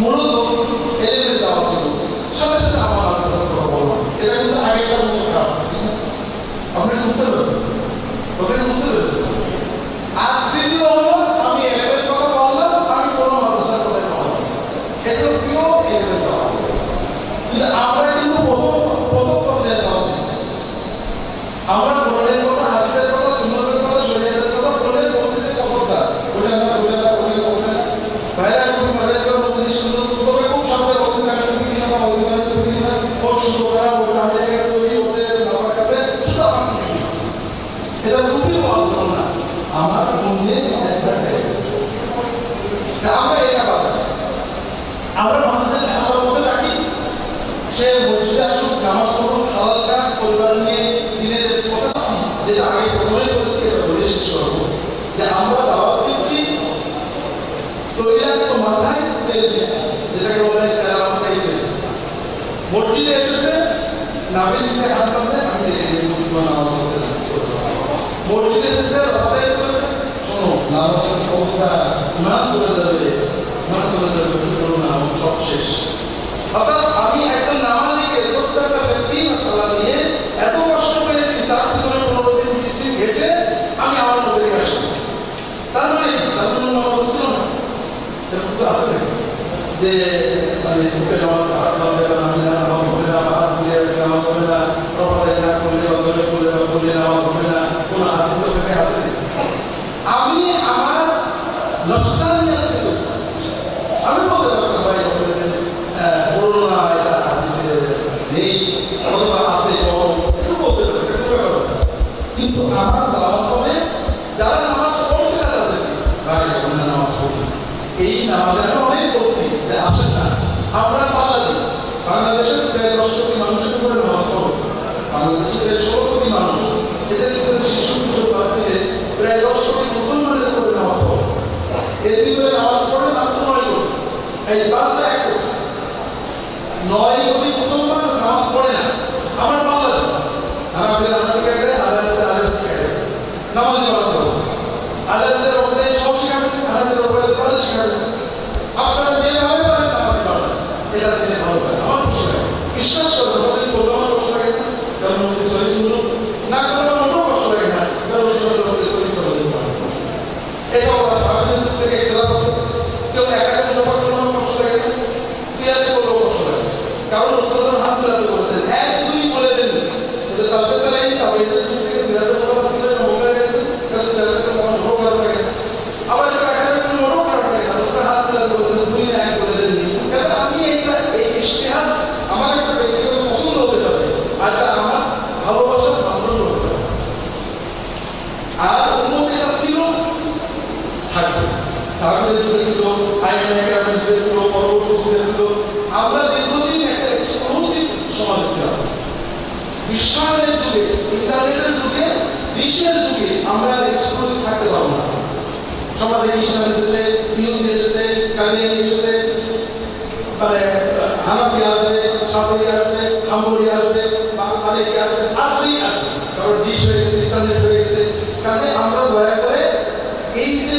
মূলত এলেমের দেওয়া ছিল। সাথে সাথে আমার মাদ্রাসার কথা বললাম এটা কিন্তু আগেকার মতো খারাপ আপনি বুঝতে পেরেছেন আর তৃতীয় হলো আমি এলেমের কথা বললাম আমি কোনো মাদ্রাসার কথা বললাম এটা প্রিয় এলেমের দেওয়া কিন্তু আমরা কিন্তু প্রথম প্রথম পর্যায়ে দেওয়া দিচ্ছি আমরা কোরআনের কথা হাদিসের কথা সুন্নতের কথা শরীয়তের কথা বলে মসজিদে কথা ওটা না ওটা না ওটা না ওটা না ভাইরা কোন মাদার মসজিদ সুন্দর তবে খুব সামনে বলতে পারেন কি না অভিমান করি না খুব সুন্দর করা ওটা আমাদের তৈরি হতে আমার কাছে শুধু আমার এটা রুটি আলোচনা না আমার মনে একটা আমরা এটা কথা আমরা মানুষদের আমরা বলতে রাখি সে মসজিদে আসুক নামাজ পড়ুক হালাল কাজ পরিবার নিয়ে দিনের কথা যেটা আগে প্রথমে বলেছি এটা বলে শেষ করব যে আমরা দাওয়াত দিচ্ছি তৈলাক্ত মাথায় তেল দিচ্ছি যেটাকে বলে তেল মাথায় তেল মসজিদে এসেছে নামে নিচে হাত পাতে আমি মসজিদে এসেছে, রাস্তায় করেছে শোনো, নামাজ অবস্থা ইমান চলে যাবে নাম চলে যাবে সব শেষ। অর্থাৎ আর অন্য যেটা ছিল থাকবে সাহায্যের যুগে ছিল আইন যুগে ছিল, পরবর্তী যুগে ছিল। আমরা দীর্ঘদিন একটা এক্সক্লুসিভ সমাজে ছিলাম। বিশ্বায়নের যুগে ইন্টারনেটের যুগে বিশ্বের যুগে আমরা এক্সক্লুসিভ থাকতে পারব না। সমাজে ইসলাম এসেছে ইহুদি এসেছে কাদিয়ানি এসেছে মানে হানাফি আসবে সাফরি আসবে হাম্বরি আসবে মালিকি আসবে আসবেই আসবে। কারণ ডিশ হয়ে গেছে ইন্টারনেট হয়ে গেছে কাজে আমরা দয়া করে এই যে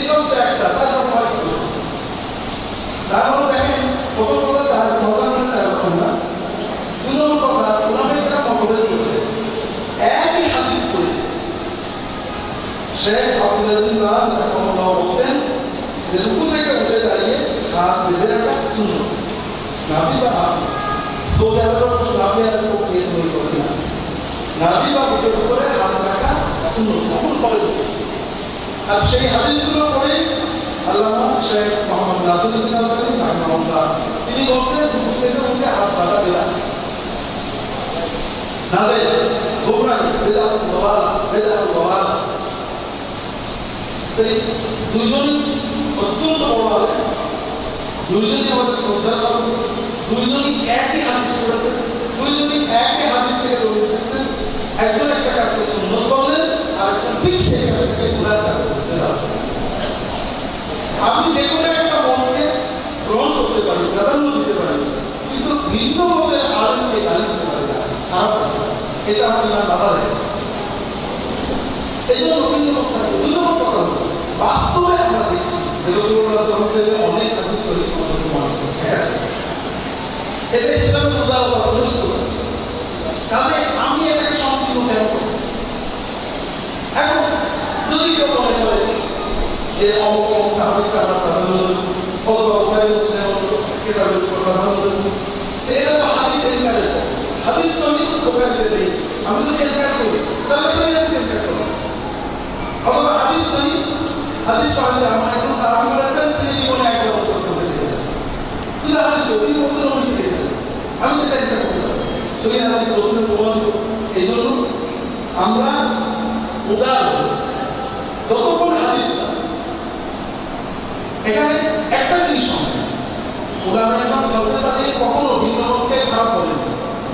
তো একটা, তা হয়? তারপর দেখেন, প্রথম কথা তার কথা মানে না। দুই নম্বর কথা ওনাকে একটা মতভেদ করছে একই করে শেখ আব্দুল রাহমানুল্লাহ বলতেন যে রুকু থেকে উঠে দাঁড়িয়ে হাত বেঁধে রাখা শূন্য নাভি বা হাত সৌদি আরবের নাভি আর পক্ষে তৈরি করে না নাভি বা বুকের উপরে হাত রাখা শূন্য কখন করে আর সেই হাদিসগুলো পড়ে আল্লামা শেখ মোহাম্মদ নাসিরুদ্দিন আলবানী রাহিমাহুল্লাহ তিনি বলতেন থেকে উঠে হাত বাঁধা দেওয়া নালে গোমরাহি বেদাত বাবা বেদাত বাবা দুজন অত্যন্ত বড় আলেম। দুইজনই আমাদের শ্রদ্ধা পাবো দুইজনই একই হাদিস করেছে দুইজনই একই হাদিস থেকে দিচ্ছেন একজন একটা কাজকে সুন্দর করলেন আর একজন ঠিক সেই কাজটাকে গুণা করতে আপনি যে কোনো একটা মতকে গ্রহণ করতে পারেন, প্রাধান্য দিতে পারেন, কিন্তু ভিন্ন মতের আলেমকে গালি দিতে পারেন খারাপ এটা আপনি না বাধা দেয়। এই জন্য ভিন্ন মত কথা। বাস্তবে আমরা দেখছি অনেক আমি এখন যদি কেউ মনে করে যে অমুক অমুক সাহাবিকে আমরা প্রাধান্য অথবা উভয় মুসলিম কেতাবের উপর প্রাধান্য এটা তো হাদিস এনকারের হাদিস সহি কোপাইতে দেই। আমি যদি এনকার করি আমরা উদার যতক্ষণ হাদিস এখানে একটা জিনিস উদাহরণ এখন সর্বসাধারণ কখনো ভিন্ন মতকে খারাপ বলেন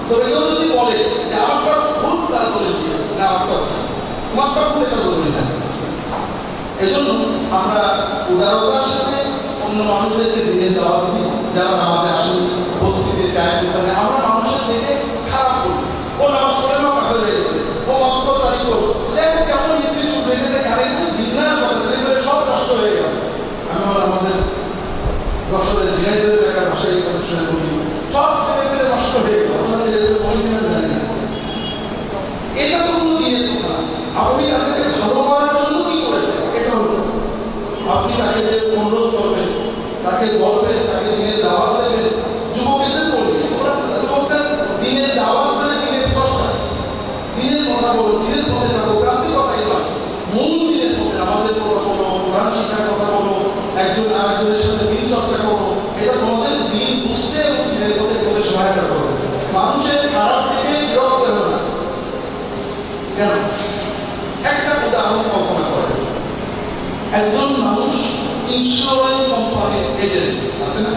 তবে কেউ যদি বলে যে আমারটা ভুল তারা বলে দিয়েছে, না আমারটা তোমারটা এটা বলবেন না। এই জন্য আমরা উদারতার সাথে অন্য মানুষদেরকে দিনের দেওয়া যারা আমাদের আসলে উপস্থিতি চায় আমরা মানুষের দিকে খারাপ করি ও নামাজ পড়ে না কাজে রয়েছে ও মস্ত তারিখ দেখ কেমন নির্দিষ্ট বেড়েছে খালি বিজ্ঞান কথা করে সব নষ্ট হয়ে গেল আমি বললাম, আমাদের যশোরের ঝিনাইদের এলাকার ভাষায় এই কথা শুনে বলি সব ছেলেমেয়েরা নষ্ট হয়ে গেল আমরা ছেলেদের পরিমাণ জানি না এটা তো কোনো দিনের কথা না। আপনি তাদেরকে ভালো করার জন্য কি করেছেন এটা হল, আপনি তাকে যে অনুরোধ করবেন, তাকে বলবেন তাকে দিনের দাওয়াত দেবেন যুবকেদের বলবেন ওরা যুবকরা দিনের দাওয়াত মানে দিনের কথা দিনের কথা বলো দিনের পথে থাকো প্রান্তিক কথাই নয় মূল দিনের পথে আমাদের কথা বলো কোরআন শিক্ষার কথা বলো একজন আরেকজনের সাথে দিন চর্চা করো এটা তোমাদের দিন বুঝতে এবং দিনের পথে তোমাদের সহায়তা করবে মানুষের খারাপ থেকে বিরক্ত হবে না কেন একটা কল্পনা করে। একজন মানুষ ইন্স্যুরেন্স কোম্পানির এজেন্ট আছে না?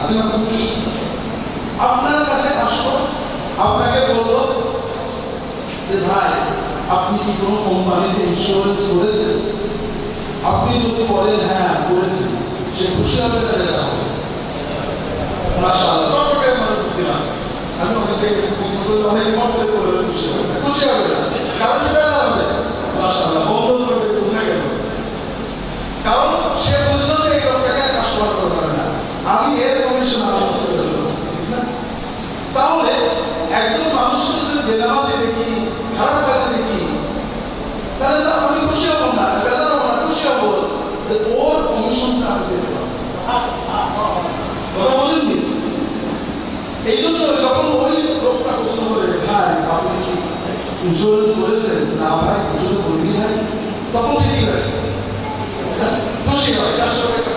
আছে না আপনার কাছে আসলো, আপনাকে বলল যে, ভাই, আপনি কি কোনো কোম্পানিতে ইন্স্যুরেন্স করেছেন? আপনি যদি বলেন হ্যাঁ করেছেন সে খুশি হবে আমি ওখান প্রশ্ন করলে অনেক মত করে খুশি হবে। খুশি হবে না। কারণ বেড়া হবে মাশাআল্লাহ বন্ধ করে বুঝে গেল কারণ সে বুঝলো যে এই লোকটাকে কাস্টমার করা যাবে না আমি এর কমিশন আমার কাছে দিলাম ঠিক না তাহলে একজন মানুষকে যদি বেদামাতে দেখি খারাপ কাজে দেখি তাহলে তো আমি খুশি হব না বেদার হব না খুশি হব যে ওর কমিশনটা আমি পেতে পারব কথা বলেননি এই জন্য যখন ওই লোকটা প্রশ্ন করে ভাই আপনি কি ইন্স্যুরেন্স করেছেন না ভাই ইন্স্যুরেন্স করিনি ভাই তখন সে কি হয়? খুশি হয় তার সঙ্গে একটা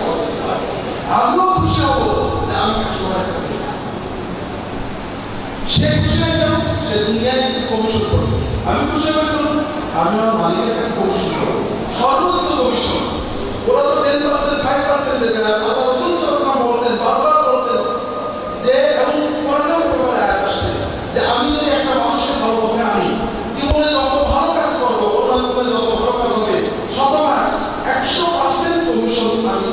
আমিও খুশি হব আমি সে খুশি হয়ে গেল সে দুনিয়ায় কমিশন করবে আমি খুশি হয়ে গেল আমি আমার মালিকের কাছে কমিশন করব সর্বোচ্চ কমিশন ওরা তো টেন পার্সেন্ট ফাইভ পার্সেন্ট দেবে না আল্লাহ রসুল সাল্লাম বলছেন বারবার বলছেন যে এবং কোরআনেও ব্যাপারে আয়াত আসছে যে আমি যদি একটা মানুষকে ভালো পথে আনি জীবনে যত ভালো কাজ করব ওর মাধ্যমে যত ভালো কাজ হবে শতভাগ একশো পার্সেন্ট কমিশন আমি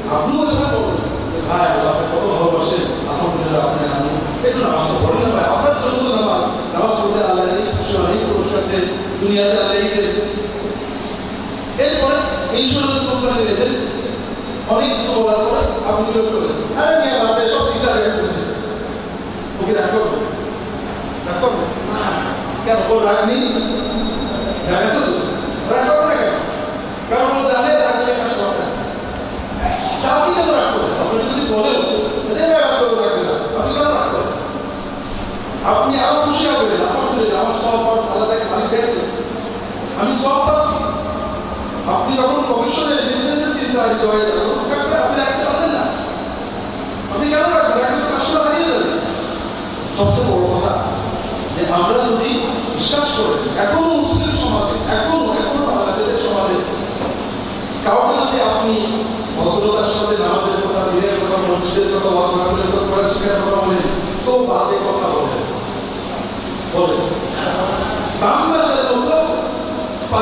আপনিও ভাই কত ভালোবাসেন আলহামদুলিল্লাহ, আপনি আমি আপনার জন্য নামাজ। নামাজ পড়লে আল্লাহ এই খুশি অনেক কিছু আপনি সব রেখে করছে ওকে, রাগ করব রাগ করব কেন ওর রাগ আছে তো? রাগ করব না কেন কারণ ও জানে রাগলে কাজ করবে আপনি যখন কমিশনের বিজনেসের চিন্তা হয়ে যাবে তখন থাকবে আপনি রাখতে পারবেন না। আপনি কেন রাখবেন? রাখলে তো হারিয়ে যাবে সবচেয়ে বড় কথা, যে আমরা যদি বিশ্বাস করি, এখনও মুসলিম সমাজে, এখনও এখনও বাংলাদেশের সমাজে, কাউকে যদি আপনি ভদ্রতার সাথে নামাজের কথা, দিনের কথা মসজিদের কথা ওয়াজমানের কথা শিখার কথা বলেন তো বাদে কথা বলেন বলেন মতো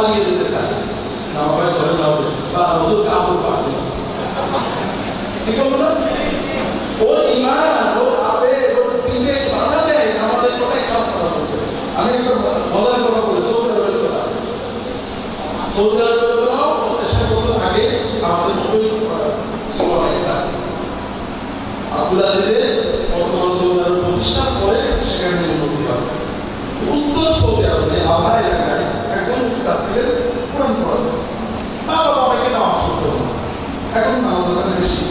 পালিয়ে যেতে থাকে না ভাই চলে না বা হুজুর কাপড় পাবে ও ইমান আমাদের কথাই আমি একটা মজার কথা বলি, সৌদি আরবের কথা। সৌদি আরবের কথাও পঞ্চাশ বছর আগে আমাদের মতোই ছিল একটা আব্দুল আজিজে বর্তমান সৌদি আরব প্রতিষ্ঠা করে সেখানে উন্নতি হয় উত্তর সৌদি আরবে আভা এলাকায় একজন উস্তাদ ছিলেন কোরআন পড়াতেন মা বাবা অনেকে নামাজ পড়তো না এখন নামাজ ওখানে বেশি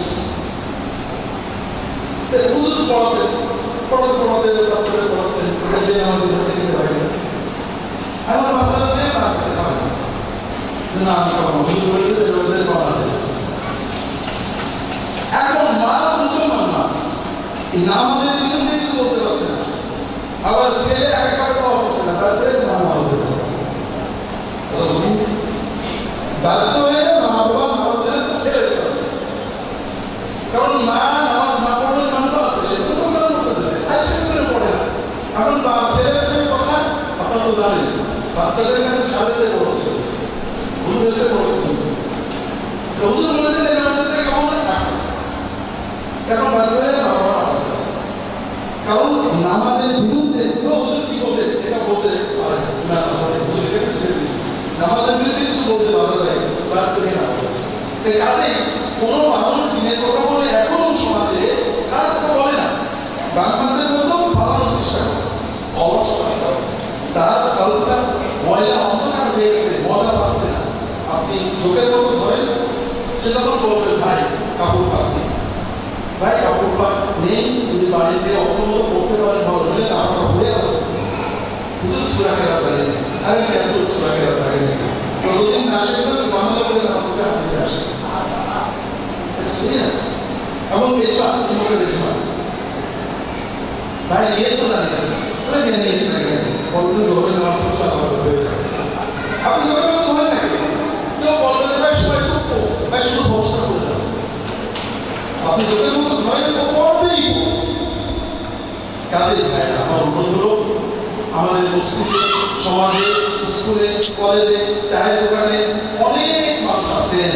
হাতে মা পারছে আবার ছেলে এক তাতে মা নামাজ হচ্ছে বাধ্য হয়ে মা বাবা নামাজ ছেলে কারণ মা নামাজ না পড়লে মানুষ আছে সে তো কোরআন পড়তেছে আর সে করে পড়ে না এখন বা ছেলেদের কথা আপনারা তো জানেন বাচ্চাদের কাছে সাড়ে হুজুর এসে বড় হুজুর বলে দিলেন আমাদের কেমন বাবা কারণ নামাজের বিরুদ্ধে এটা বলতে পারে না। নামাজের বিরুদ্ধে কিছু বলতে বাধ্য না কোনো মানুষ দিনের কথা বলে এখনও সমাজে কাজ তো বলে না বাংলাদেশের মতো পালানোর চেষ্টা করে অলস তার কালটা ময়লা অন্ধকার হয়ে গেছে মজা পাচ্ছে না আপনি চোখের মতো ধরেন সে তখন বলবে ভাই কাপড় পাক নেই ভাই কাপড় পাক নেই যদি বাড়িতে অন্য করতে পারে হলে আমাকে ঘুরে গেল হুজুর খেলা থাকে আরে কেন সুরা খেলা থাকে না যতদিন না শেখবে বাংলা বলে আমাকে হাতে আসে. Abang besok ni muka dia cuma. Baik dia tu lah dia. Mana dia ni tu lagi? Kalau tu dua orang masuk susah kalau tu beza. Apa juga kan tu mana? Dia kalau tu saya semua itu tu, saya suruh কাজে ভাই আমার অনুরোধ হলো আমাদের মুসলিম সমাজে স্কুলে কলেজে চায়ের দোকানে অনেক মানুষ আছেন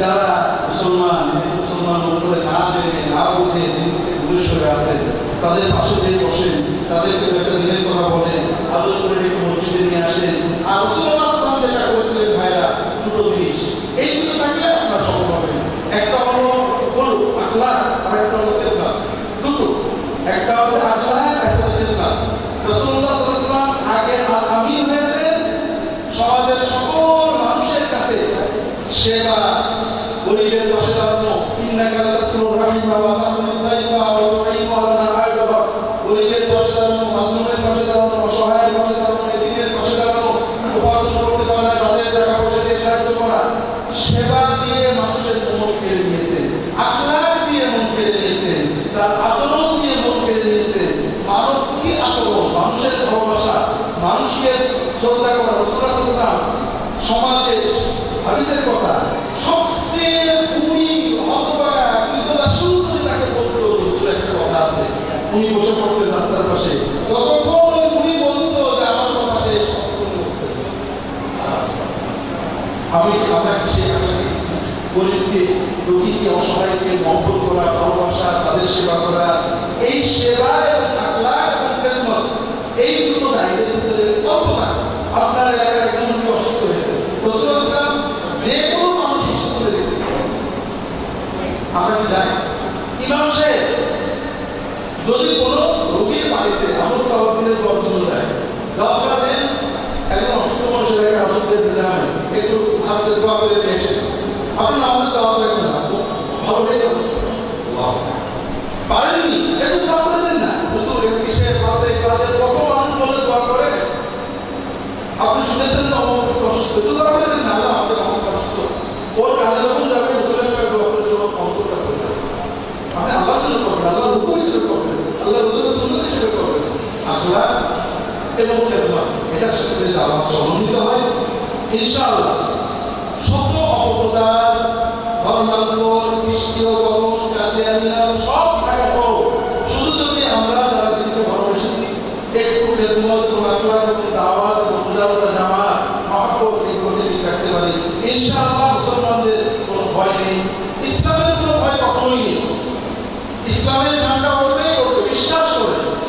যারা মুসলমান মুসলমান মনে করে না জেনে না বুঝে দিন থেকে দূরে সরে আছেন তাদের পাশে যেয়ে বসেন তাদেরকে দু একটা দিনের কথা বলেন আদর করে ডেকে মসজিদে নিয়ে আসেন আর রসুল্লাহ সাল্লাম যেটা করেছিলেন ভাইরা দুটো জিনিস এই দুটো থাকলে আপনার সফল হবেন একটা হলো হলো আখলা আর একটা হলো তেজনা দুটো আগে সকল মানুষের কাছে সেবা গরিবের পাশে দাঁড়ানো। রাহিমা ওয়া তাহমিদ দাইফা ওয়া তুঈনু আলা আইবা গরিবের পাশে দাঁড়ানো মাজলুমের পাশে দাঁড়ানো অসহায়ের পাশে দাঁড়ানো এতিমের পাশে দাঁড়ানো উপার্জন করতে পারে না তাদের টাকা পয়সা দিয়ে সাহায্য করা সেবা দিয়ে মানুষের মন কেড়ে নিয়েছেন আখলাক দিয়ে মন কেড়ে নিয়েছেন তার আচরণ দিয়ে মন কেড়ে নিয়েছেন মানব কি আচরণ মানুষের ভালোবাসা মানুষকে শ্রদ্ধা করা রসুল্লাহ সমাজে হাদিসের কথা সবচেয়ে বুড়ি হতবাগা বিপদা শুরু করে তাকে বলতো হুজুর একটা কথা আছে উনি বসে পড়তেন রাস্তার পাশে ততক্ষণ ওই বুড়ি বলতো যে আমার কথা শেষ আমি আপনাকে সেই আশা দিচ্ছি গরিবকে রোগীকে অসহায়কে মহব্বত করা ভালোবাসা তাদের সেবা করা এই সেবা এবং আখলাক এবং খেদমত এই দুটো দায়িত্বের ভিতরে কল্পনা আপনার এলাকার একজন লোক অসুস্থ হয়েছে রসুল ইসলাম যে কোনো মানুষ সুস্থ হয়ে যেতে আমরা কি জানি ইমাম সাহেব, যদি কোনো রোগীর বাড়িতে আমল জন্য যায় দোয়া করে দেন, একজন অসুস্থ মানুষের একটা আমল দিয়ে দিলাম একটু হাতে দোয়া করে দিয়ে এসে। আপনি আমাদের দোয়া করেন না ভালো হয়ে গেল পারেননি? একটু দোয়া করে দেন না। হুজুর একটু কিসের পাশে কাজের কত মানুষ বলে দোয়া করে? আপনি শুনেছেন যে অমুক অসুস্থ? শহীদুল্লাহ বলেন না, আল্লাহ আমাদের অহংকার নষ্ট ওর কাজে যখন যাবে মুসলিম সাহেব ওপরে সব অন্তরটা করে যাবে আপনি আল্লাহ হুকুম হিসেবে করবেন আল্লাহ রসুলের সুন্নত হিসেবে করবে এবং খেদমা এটার সাথে সমন্বিত হয় ইনশাআল্লাহ অপপ্রচার ধর্মান্তর গরম সব থাকা শুধু যদি আমরা যারা দিনকে ভালোবেসেছি একটু খেদমত এবং আখলাক এবং দাওয়াত এবং মুজারতা জামাত মহাব্বত এগুলো ঠিক রাখতে পারি ইনশাআল্লাহ মুসলমানদের কোনো ভয় নেই ইসলামের কোনো ভয় কখনোই নেই ইসলামের ঠান্ডা উঠবে উঠবে বিশ্বাস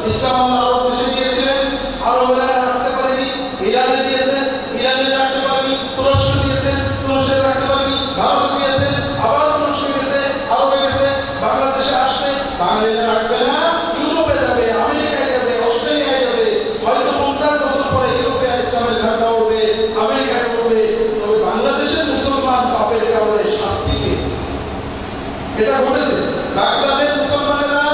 করে ইসলাম আল্লাহ আরব দেশে দিয়েছিলেন আরবেরা রাখতে পারেনি ইরানে দিয়েছেন ইরানে রাখতে পারেনি তুরস্ক দিয়েছেন তুরস্কে রাখতে পারেনি ভারত দিয়েছেন আবার তুরস্ক গেছে আরবে গেছে বাংলাদেশে আসছে বাঙালিরা রাখবে না ইউরোপে যাবে আমেরিকায় যাবে অস্ট্রেলিয়ায় যাবে হয়তো পঞ্চাশ বছর পরে ইউরোপে ইসলামের ঝান্ডা উঠবে আমেরিকায় উঠবে তবে বাংলাদেশের মুসলমান পাপের কারণে শাস্তি পেয়েছে এটা ঘটেছে বাগদাদের মুসলমানেরা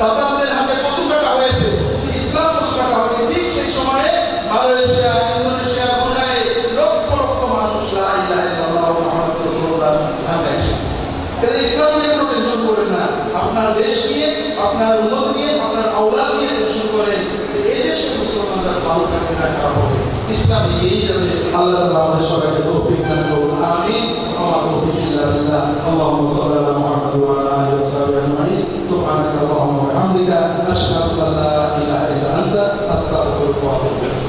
তাতারদের হাতে কচু কাটা হয়েছে ইসলাম কচু কাটা হয়েছে ঠিক সেই সময়ে Malaysia Indonesia Brunei lakh lakh মানুষ লা ইলাহা ইল্লাল্লাহ মুহাম্মাদুর রাসূলুল্লাহ সামনে এসেছে তাহলে ইসলাম নিয়ে কোনো টেনশন করেন না আপনার দেশ নিয়ে, আপনার উন্নত নিয়ে, আপনার আওলাদ নিয়ে প্রশ্ন করেন এই মুসলমানরা ভালো থাকে না হবে। ইসলাম এই জন্য আল্লাহ আমাদের সবাইকে তৌফিক দান করুন। আমি আমার তৌফিক ইল্লা বিল্লাহ। আল্লাহুম্মা সাল্লি ওয়া আলা আলিহি ওয়া সাহবিহি আল্লাহুম্মা ওয়া আশহাদু আল্লা ইলাহা ইল্লা আনতা। আস্তাগফিরুকা ওয়া আতুবু